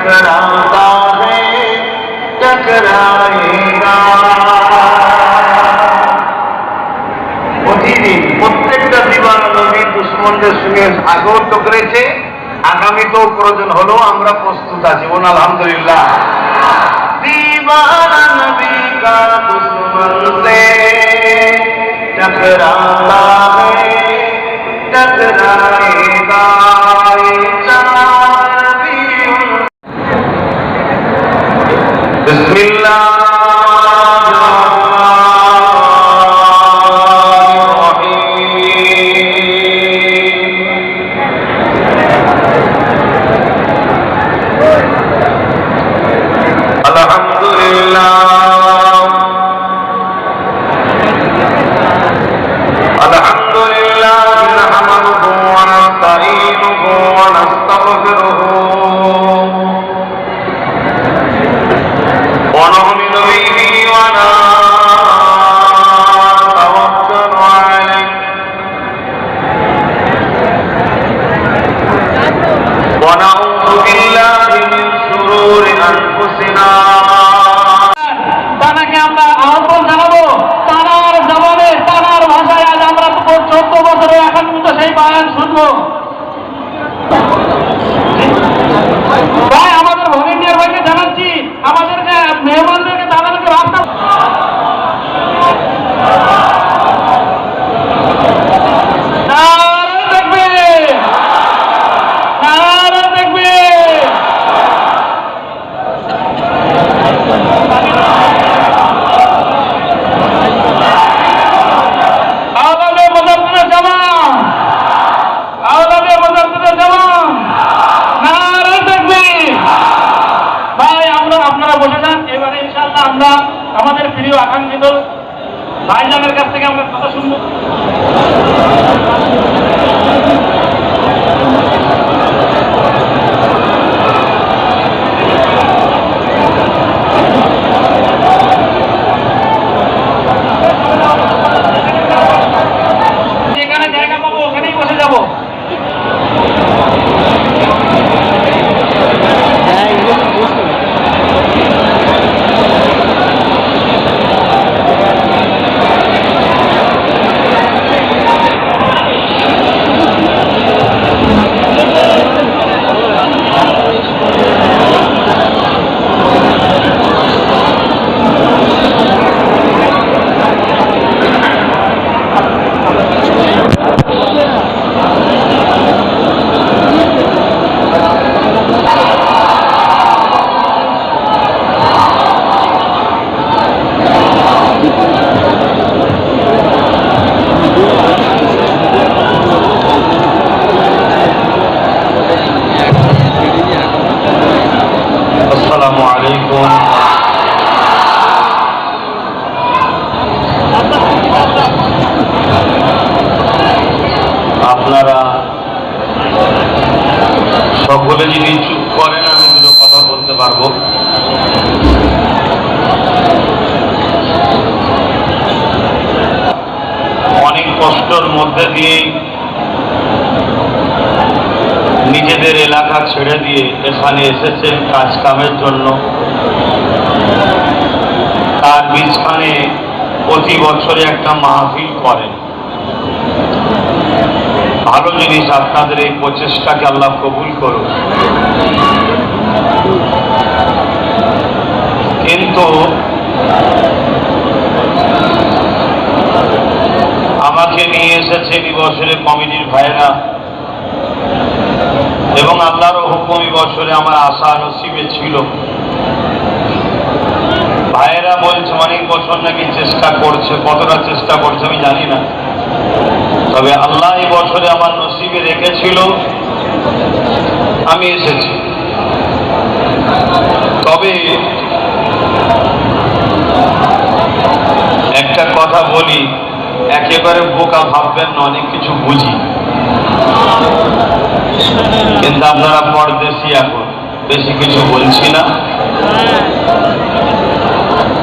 टकराता है टकराएगा প্রতিদিন প্রত্যেকটা দিবানা নবী দুশ্মনদের সঙ্গে আগেও টকরেছে আগামীতেও প্রয়োজন হলেও আমরা প্রস্তুত আছি বলুন আলহামদুলিল্লাহ दीवाना नबी का दुश्मन से टकराता है टकराएगा la কষ্টর মধ্যে দিয়ে নিজেদের এলাকা ছেড়ে দিয়ে এখানে এসেছেন কাজ কামের জন্য। তার বিছানে প্রতি বছরে একটা মাহফিল করেন। ভালো জিনিস আপনাদের এই প্রচেষ্টাকে আল্লাহ কবুল করুন কিন্তু আমাকে নিয়ে এসেছে বছরে কমিটির ভাইয়েরা। এবং আল্লাহর হুকুমি বছরে আমার আশা নসিবে ছিল। ভাইয়েরা বলছে, অনেক বছর নাকি চেষ্টা করছে, কতটা চেষ্টা করছে আমি জানি না। তবে আল্লাহ এই বছরে আমার নসিবে রেখেছিল, আমি এসেছি। তবে একটা কথা বলি একেবারে বোকা ভাববেন না, অনেক কিছু বুঝি। কিন্তু আপনারা পরদেশি এখন, বেশি কিছু বলছি না।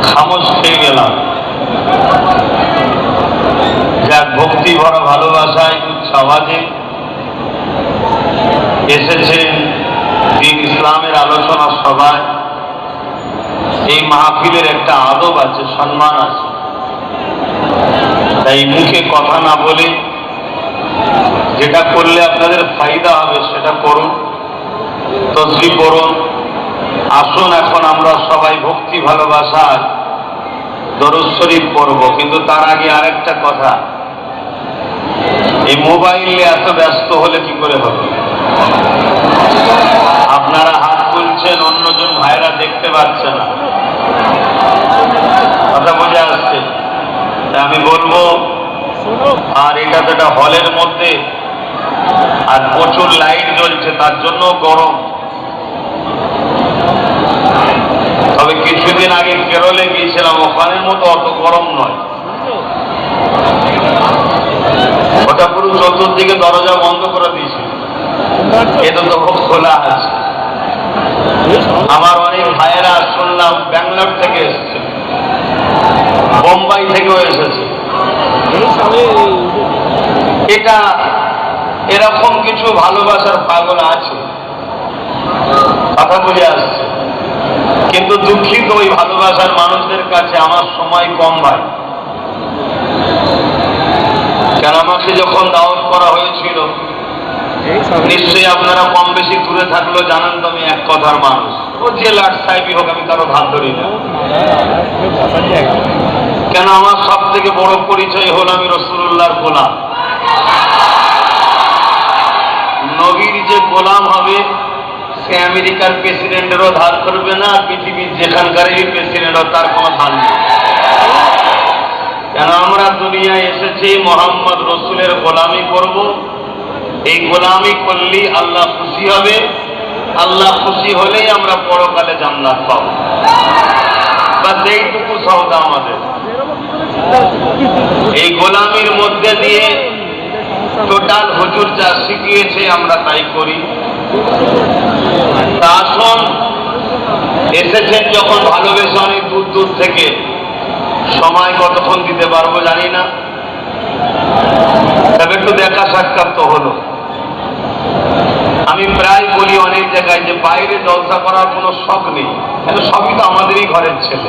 খামোশ খেয়ে গেলাম। যাক, ভক্তি ভরা ভালোবাসায় আওয়াজে এসেছেন দিন ইসলামের আলোচনা সভায়। এই মাহফিলের একটা আদব আছে, সম্মান আছে। তাই মুখে কথা না বলে যেটা করলে আপনাদের ফায়দা হবে সেটা করুন, তসবি করুন আসুন এখন আমরা সবাই ভক্তি ভালোবাসার শরীফ পড়ব। কিন্তু তার আগে আরেকটা কথা, এই মোবাইলে এত ব্যস্ত হলে কি করে হবে? আপনারা হাত তুলছেন, অন্যজন ভাইরা দেখতে পাচ্ছে না। কথা বোঝা আসছে আমি বলব, আর এটা তো একটা হলের মধ্যে, আর প্রচুর লাইট জ্বলছে, তার জন্য গরম। তবে কিছুদিন আগে কেরলে গিয়েছিলাম, ওখানের মতো অত গরম নয়। ওটা পুরো চতুর্দিকে দরজা বন্ধ করে দিয়েছে। এটা তো খুব খোলা আছে। আমার অনেক ভাইয়েরা শুনলাম, ব্যাঙ্গালোর থেকে এসেছে। বোম্বাই থেকেও এসেছে। এটা এরকম কিছু ভালোবাসার পাগল আছে। কথা বলে আসছে। কিন্তু দুঃখিত ওই ভালোবাসার মানুষদের কাছে আমার সময় কম ভাই। কেন আমাকে যখন দাওয়াত করা হয়েছিল, নিশ্চয়ই আপনারা কম বেশি দূরে থাকলেও জানেন তো আমি এক কথার মানুষ। ও যে লাট সাহেবই হোক, আমি কারও ভাত ধরি না। কেন আমার সব থেকে বড় পরিচয় হলো আমি রসুল্লাহর গোলাম। নবীর যে গোলাম হবে, সে আমেরিকার প্রেসিডেন্টেরও ধার করবে না পৃথিবীর যেখানকারই প্রেসিডেন্টও তার কোনো ধার নেই। কেন আমরা দুনিয়ায় এসেছি, মোহাম্মদ রসুলের গোলামি করব? এই গোলামি করলেই আল্লাহ খুশি হবে। আল্লাহ খুশি হলেই আমরা পরকালে জান্নাত পাব। বাস এইটুকু সৌদা আমাদের। এই গোলামির মধ্যে দিয়ে টোটাল হুজুর যা শিখিয়েছে আমরা তাই করি। তা আসুন, এসেছেন যখন ভালোবেসে অনেক দূর দূর থেকে। সময় কতক্ষণ দিতে পারব জানি না। তবে একটু দেখা সাক্ষাৎ তো হলো। আমি প্রায় বলি অনেক জায়গায় যে বাইরে জলসা করার কোনো শখ নেই। কেন সবই তো আমাদেরই ঘরের ছেলে।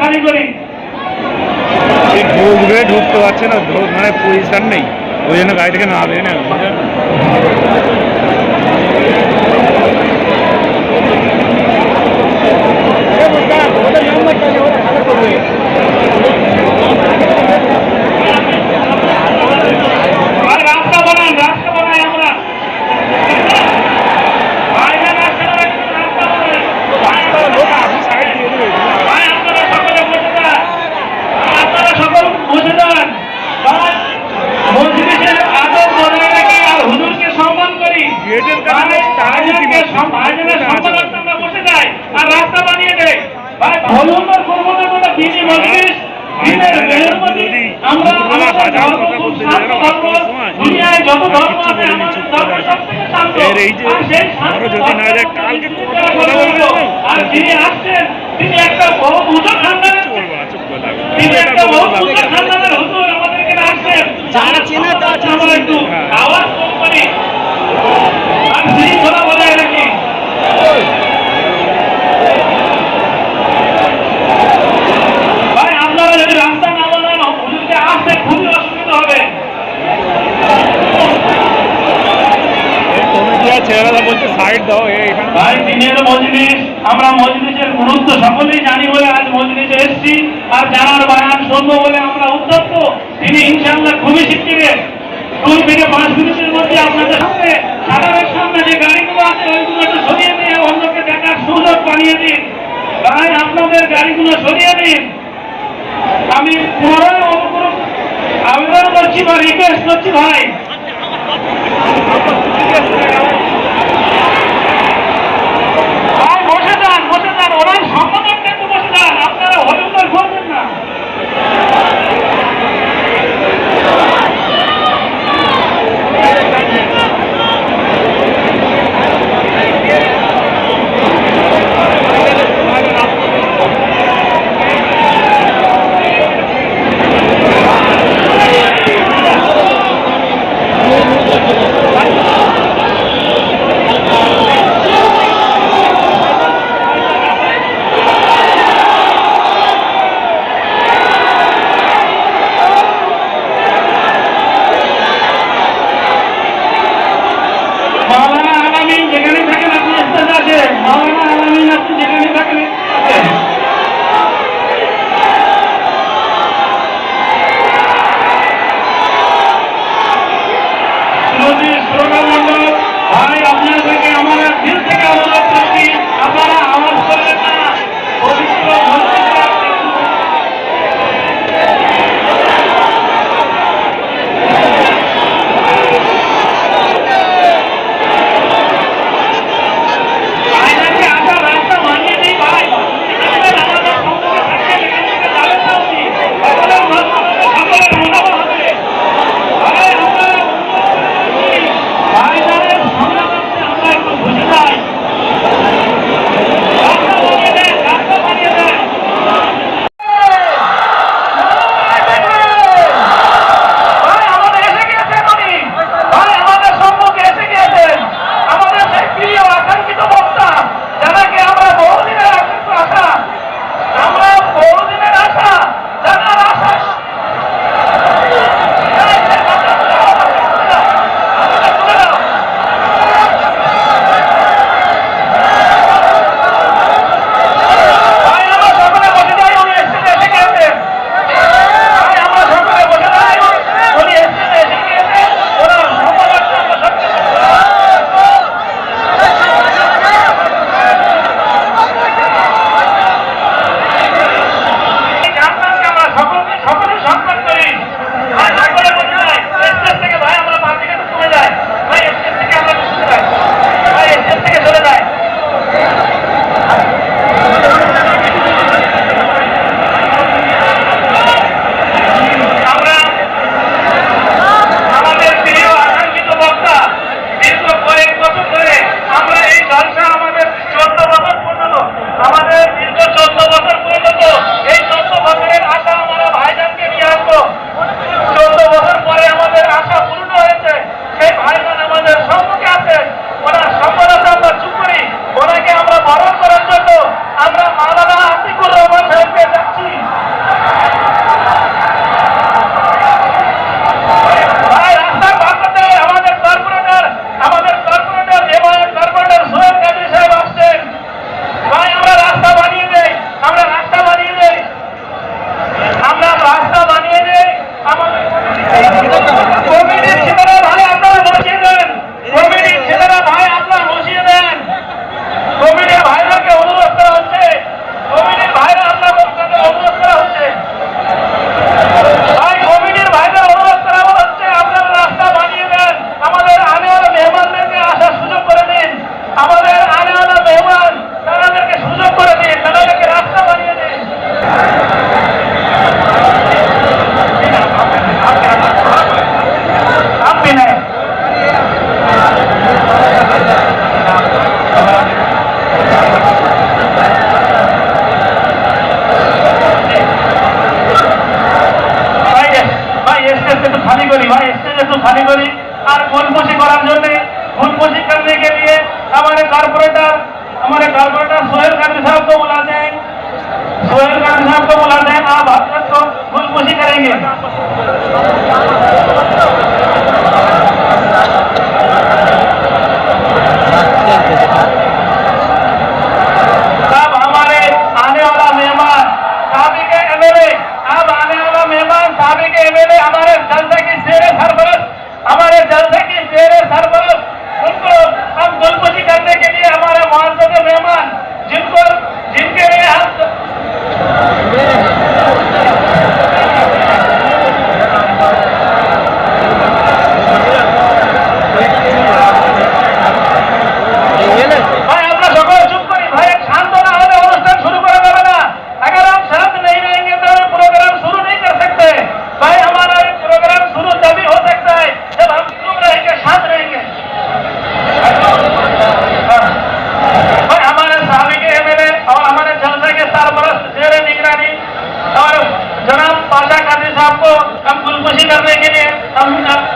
খালি ঢুকবে ঢুকতে পারছে না মানে পজিশন নেই। ওই জন্য গাড়ি থেকে না বেরিয়ে না শান্ত এই যে বড় যদি না যাই কালকে কথা বলব। যিনি আসছেন তিনি একটা বহু উঁচু খানদানের চলবো চুপ করে তিনি একটা বহু উঁচু খানদানের হুজুর আমাদেরকে আসছেন। যারা চেনা তা আমরা একটু হ্যাঁ। আওয়াজ কম করি। আর শৃঙ্খলা বজায় রাখি ভাই আপনারা যদি রাস্তা না বলেন হুজুরকে আসতে খুবই অসুবিধা হবে এই কমিটি আর ছেলেরা সাইড দাও ভাই আমরা মজলিসের গুরুত্ব সকলেই জানি বলে আজ মজলিসে এসেছি। আর জানার বায়ান শুনব বলে আমরা উদ্যত তিনি ইনশাআল্লাহ খুবই শিগগিরে দুই থেকে পাঁচ মিনিটের মধ্যে আপনাদের সামনে সাধারণের সামনে যে গাড়িগুলো আছে, ওইগুলো একটু সরিয়ে দিয়ে অন্যকে দেখার সুযোগ বানিয়ে দিন। ভাই, আপনাদের গাড়িগুলো সরিয়ে দিন। আমি পুনরায় অনুগ্রহ আবেদন করছি বা রিকোয়েস্ট করছি ভাই বসে যান বসে যান ওনার বসে যান আপনারা হলুদার করবেন না। আমাদের আল্লাহ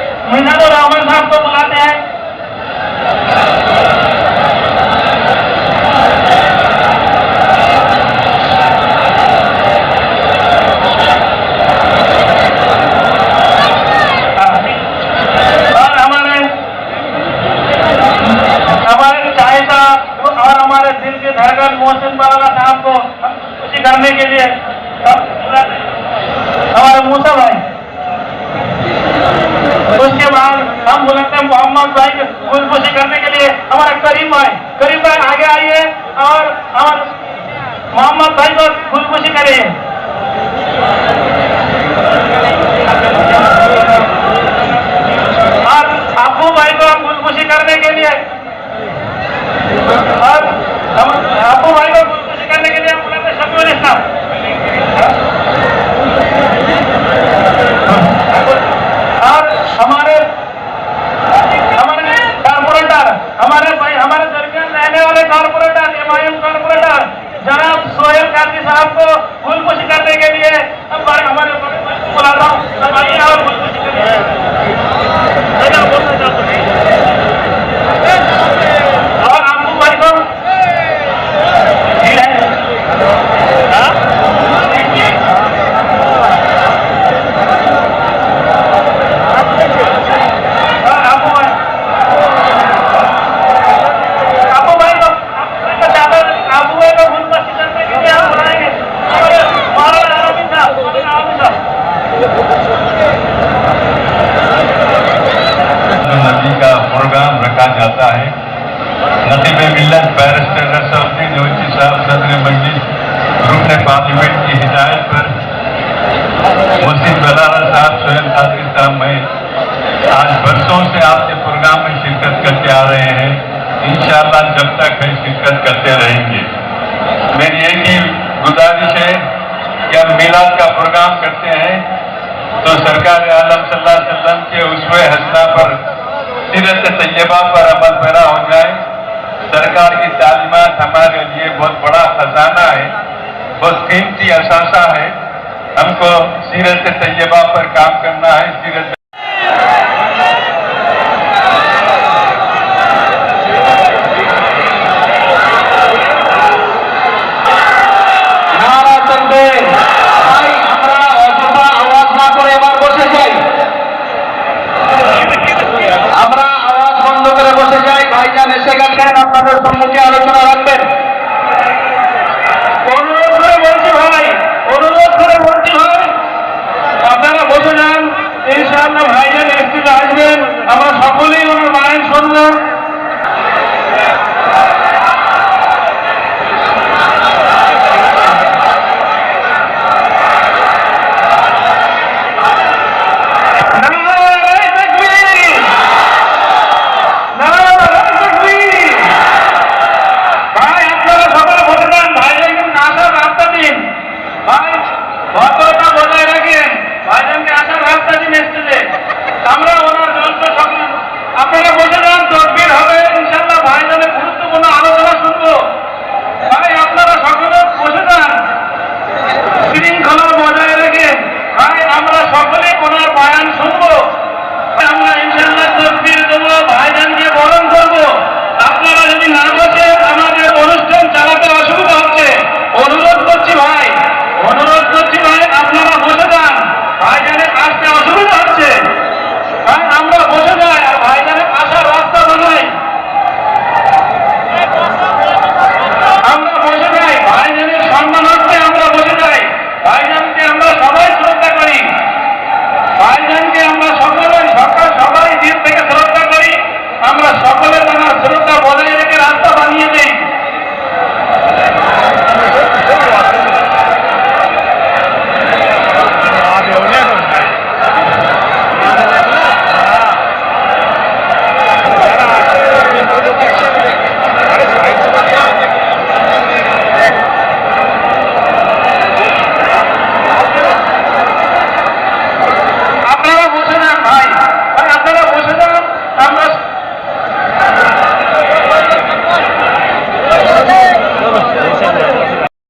بلند محمد بھائی خوشی کرنے کے لیے ہمارے کریم بھائی کریم بھائی آگے آئیے اور محمد بھائی کو خوشی کریے اور ابو بھائی کو خوشی کرنے کے لیے، اور ابو بھائی کو خوشی کرنے کے لیے ہم بلاتے سب کارپوریٹر ایم آئی ایم کارپوریٹر، جناب سوہیل گاندھی صاحب کو گلکش کرنے کے لیے ہمارے ملازم اور برسوں سے آپ کے پروگرام میں شرکت کرتے آ رہے ہیں، انشاءاللہ جب تک ہم شرکت کرتے رہیں گے۔ میری ایک ہی گزارش ہے کہ ہم میلاد کا پروگرام کرتے ہیں تو سرکار عالم صلی اللہ علیہ وسلم کے اسو حسنہ پر، سیرت طیبہ پر عمل پیرا ہو جائے۔ سرکار کی تعلیمات ہمارے لیے بہت بڑا خزانہ ہے، بہت قیمتی اثاثہ ہے۔ ہم کو سیرت طیبہ پر کام کرنا ہے، سیرت